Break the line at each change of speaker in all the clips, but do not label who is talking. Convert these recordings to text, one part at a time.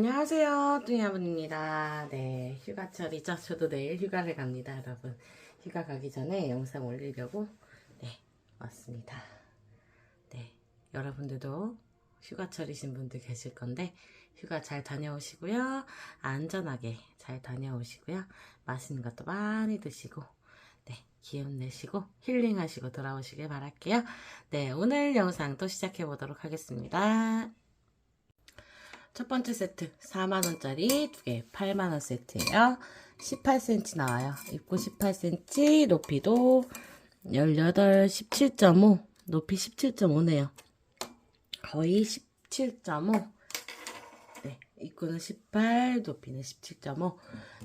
안녕하세요. 뚱이아분입니다. 네, 휴가철이죠. 저도 내일 휴가를 갑니다, 여러분. 휴가 가기 전에 영상 올리려고, 네, 왔습니다. 네, 여러분들도 휴가철이신 분들 계실 건데, 휴가 잘 다녀오시고요. 안전하게 잘 다녀오시고요. 맛있는 것도 많이 드시고, 네, 기운 내시고, 힐링하시고 돌아오시길 바랄게요. 네, 오늘 영상 또 시작해 보도록 하겠습니다. 첫 번째 세트 4만원짜리 두 개 8만원 세트예요. 18cm 나와요. 입구 18cm 높이도 18 17.5 높이 17.5네요. 거의 17.5 네, 입구는 18 높이는 17.5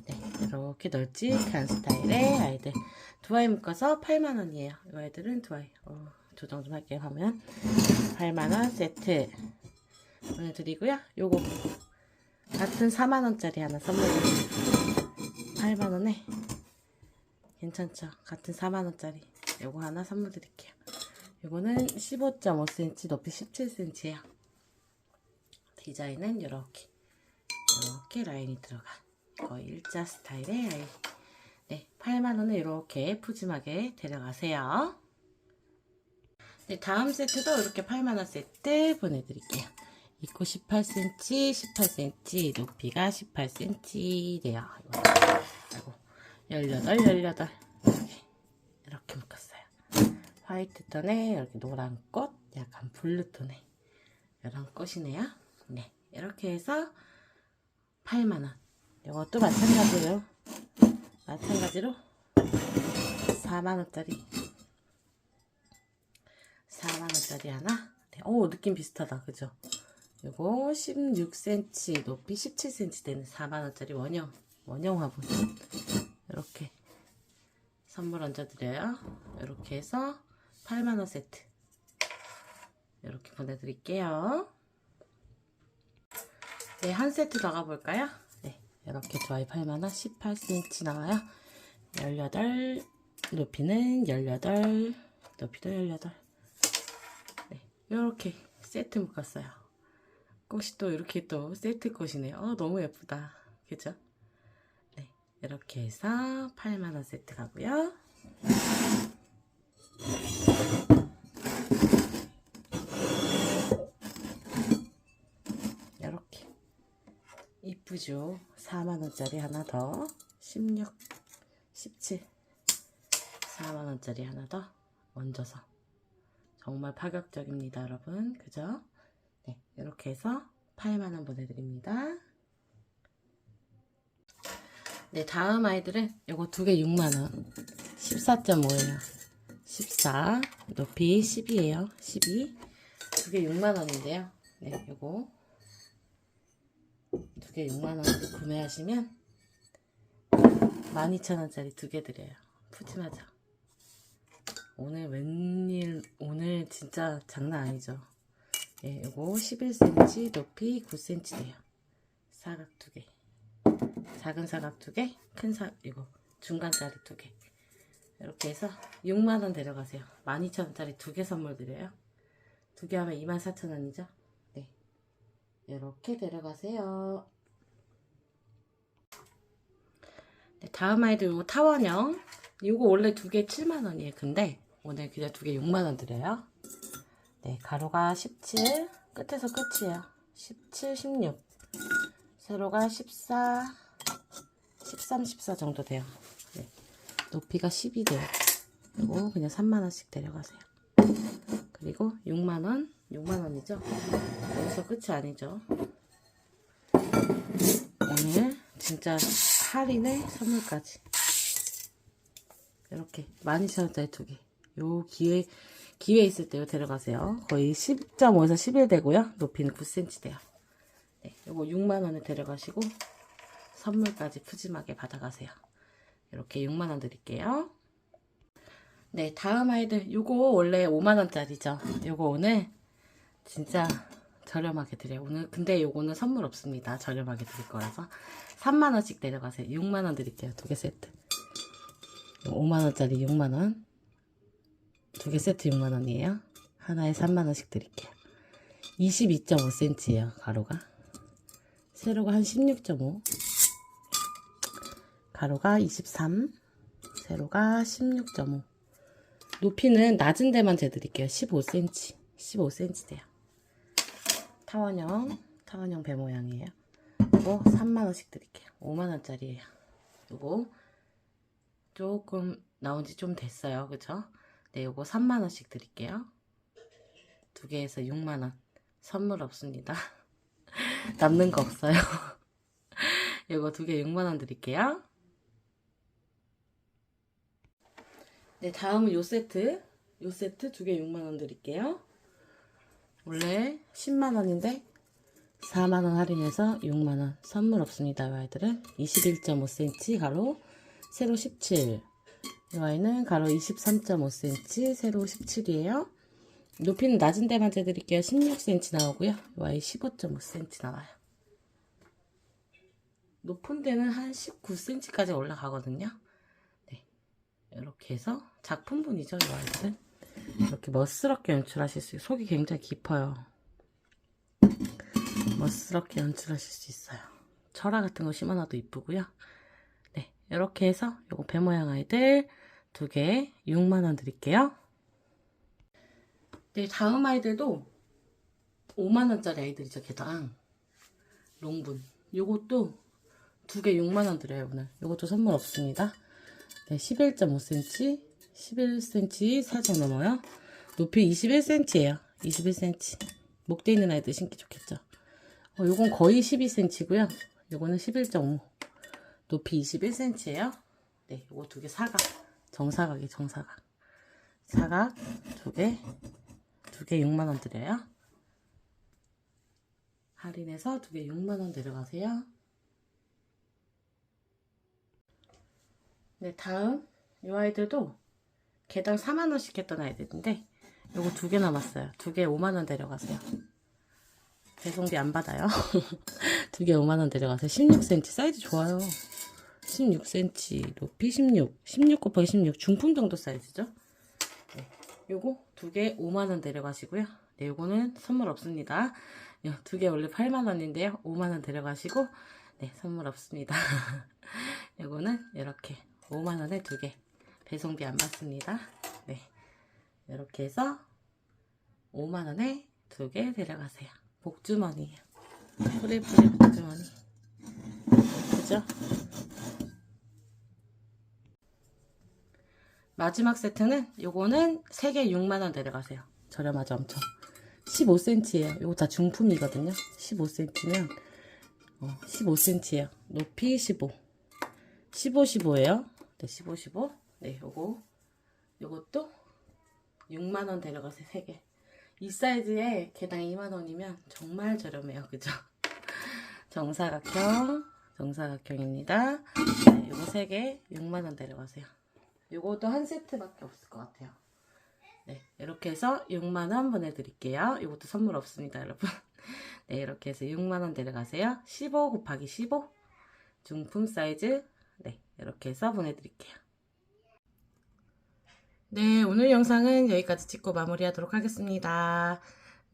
네, 이렇게 널찍한 스타일의 아이들. 두 아이 묶어서 8만원이에요. 이 아이들은 두 아이. 어, 조정 좀 할게요 하면. 8만원 세트 보내드리고요. 요거 같은 4만원짜리 하나 선물드릴게요. 8만원에 괜찮죠? 같은 4만원짜리 요거 하나 선물 드릴게요. 요거는 15.5cm 높이 17cm예요. 디자인은 이렇게 이렇게 라인이 들어간 거의 일자 스타일의 아이 네, 8만원에 이렇게 푸짐하게 데려가세요. 네, 다음 세트도 이렇게 8만원 세트 보내드릴게요. 입구 18cm, 18cm, 높이가 18cm래요. 아이고, 18, 18. 이렇게, 이렇게 묶었어요. 화이트 톤에 이렇게 노란 꽃, 약간 블루 톤에 이런 꽃이네요. 네, 이렇게 해서 8만원. 이것도 마찬가지로, 마찬가지로 4만원짜리. 4만원짜리 하나. 네, 오, 느낌 비슷하다. 그죠? 요거 16cm 높이 17cm 되는 4만원짜리 원형 원형 화분. 이렇게 선물 얹어드려요. 이렇게 해서 8만원 세트. 이렇게 보내드릴게요. 네 한 세트 더 가볼까요? 네 이렇게 두 아이 8만원 18cm 나와요. 18 높이는 18 높이도 18 네, 이렇게 세트 묶었어요 꽃이 또 이렇게 또 세트 꽃이네요. 어, 너무 예쁘다. 그죠? 네. 이렇게 해서 8만원 세트 가고요. 이렇게. 이쁘죠? 4만원짜리 하나 더. 16, 17. 4만원짜리 하나 더 얹어서. 정말 파격적입니다, 여러분. 그죠? 네, 이렇게 해서 8만원 보내드립니다. 네, 다음 아이들은 요거 두 개 6만원. 14.5에요. 14. 높이 10이에요. 12. 두 개 6만원인데요. 네, 요거. 두 개 6만원 구매하시면 12,000원짜리 두 개 드려요. 푸짐하죠? 오늘 웬일, 오늘 진짜 장난 아니죠? 예, 요거 11cm 높이 9cm 돼요. 사각 두 개. 작은 사각 두 개, 큰 사, 이거 중간짜리 두 개. 이렇게 해서 6만원 데려가세요. 12,000원짜리 두 개 선물 드려요. 두 개 하면 24,000원이죠? 네. 이렇게 데려가세요. 네, 다음 아이들 요거 타원형. 요거 원래 두 개 7만원이에요. 근데 오늘 그냥 두 개 6만원 드려요. 네, 가로가 17, 끝에서 끝이에요. 17, 16. 세로가 14, 13, 14 정도 돼요. 네, 높이가 10이 돼요. 그리고 그냥 3만원씩 데려가세요. 그리고 6만원, 6만원이죠? 여기서 끝이 아니죠. 오늘 진짜 할인에 선물까지. 이렇게 12,000원짜리 두 개. 요 기회, 기회 있을 때요 데려가세요. 거의 10.5에서 11 되고요. 높이는 9cm 돼요. 네, 요거 6만원에 데려가시고 선물까지 푸짐하게 받아가세요. 이렇게 6만원 드릴게요. 네, 다음 아이들 요거 원래 5만원짜리죠. 요거 오늘 진짜 저렴하게 드려요. 오늘 근데 요거는 선물 없습니다. 저렴하게 드릴 거라서 3만원씩 데려가세요. 6만원 드릴게요. 두 개 세트. 5만원짜리 6만원. 두 개 세트 6만원이에요. 하나에 3만원씩 드릴게요. 22.5cm예요, 가로가. 세로가 한 16.5 가로가 23 세로가 16.5 높이는 낮은 데만 재드릴게요. 15cm 15cm 돼요. 타원형 타원형 배 모양이에요. 이거 3만원씩 드릴게요. 5만원짜리예요. 요거 조금 나온 지 좀 됐어요. 그쵸 네 요거 3만원씩 드릴게요. 두 개에서 6만원. 선물 없습니다. 남는 거 없어요. 요거 두 개 6만원 드릴게요. 네 다음은 요 세트. 요 세트 두 개 6만원 드릴게요. 원래 10만원인데 4만원 할인해서 6만원. 선물 없습니다 이 아이들은. 21.5cm 가로. 세로 17 이 아이는 가로 23.5cm 세로 17이에요. 높이는 낮은 데만 재드릴게요. 16cm 나오고요. 이 아이 15.5cm 나와요. 높은 데는 한 19cm까지 올라가거든요. 네 이렇게 해서 작품분이죠 이 아이들은. 이렇게 멋스럽게 연출하실 수 있어요 속이 굉장히 깊어요. 멋스럽게 연출하실 수 있어요. 철화 같은 거 심어놔도 이쁘고요. 네, 이렇게 해서 요거 배 모양 아이들 두 개 6만원 드릴게요. 네, 다음 아이들도 5만원짜리 아이들이죠, 개당. 롱분. 요것도 두 개 6만원 드려요, 오늘. 요것도 선물 없습니다. 네, 11.5cm, 11cm 살짝 넘어요. 높이 21cm예요. 21cm. 목대 있는 아이들 신기 좋겠죠. 어, 요건 거의 12cm고요. 요거는 11.5. 높이 21cm예요. 네, 요거 두 개 사각. 정사각이 정사각. 사각 두 개. 두 개 6만원 드려요. 할인해서 두 개 6만원 데려가세요. 네, 다음 요 아이들도 개당 4만원씩 했던 아이들인데 요거 두 개 남았어요. 두 개 5만원 데려가세요. 배송비 안 받아요. 두 개 5만원 데려가세요. 16cm 사이즈 좋아요. 16cm 높이 16 16 곱하기 16 중품 정도 사이즈죠. 네, 요거 두 개 5만원 데려가시고요. 네, 요거는 선물 없습니다. 두 개 원래 8만원인데요. 5만원 데려가시고 네, 선물 없습니다. 요거는 이렇게 5만원에 두 개 배송비 안 받습니다. 네, 이렇게 해서 5만원에 두 개 데려가세요. 복주머니예요. 프리프리 복주머니. 그죠? 마지막 세트는 요거는 3개 6만원 데려가세요. 저렴하죠 엄청. 15cm예요. 요거 다 중품이거든요. 15cm면 어, 15cm예요. 높이 15. 15, 15예요. 네, 15, 15. 네, 요거 요것도 6만원 데려가세요. 3개. 이 사이즈에 개당 2만원이면 정말 저렴해요. 그죠? 정사각형, 정사각형입니다. 네, 요거 3개 6만원 데려가세요. 요것도 한 세트밖에 없을 것 같아요. 네, 이렇게 해서 6만원 보내드릴게요. 이것도 선물 없습니다, 여러분. 네, 이렇게 해서 6만원 데려가세요. 15 곱하기 15. 중품 사이즈. 네, 이렇게 해서 보내드릴게요. 네, 오늘 영상은 여기까지 찍고 마무리하도록 하겠습니다.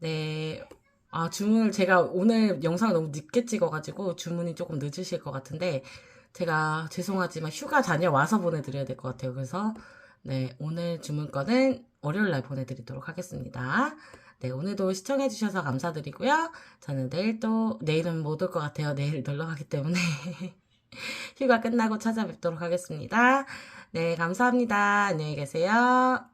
네, 아, 주문을 제가 오늘 영상을 너무 늦게 찍어가지고 주문이 조금 늦으실 것 같은데, 제가 죄송하지만 휴가 다녀와서 보내드려야 될 것 같아요. 그래서, 네, 오늘 주문권은 월요일 날 보내드리도록 하겠습니다. 네, 오늘도 시청해주셔서 감사드리고요. 저는 내일 또, 내일은 못 올 것 같아요. 내일 놀러 가기 때문에. 휴가 끝나고 찾아뵙도록 하겠습니다. 네, 감사합니다. 안녕히 계세요.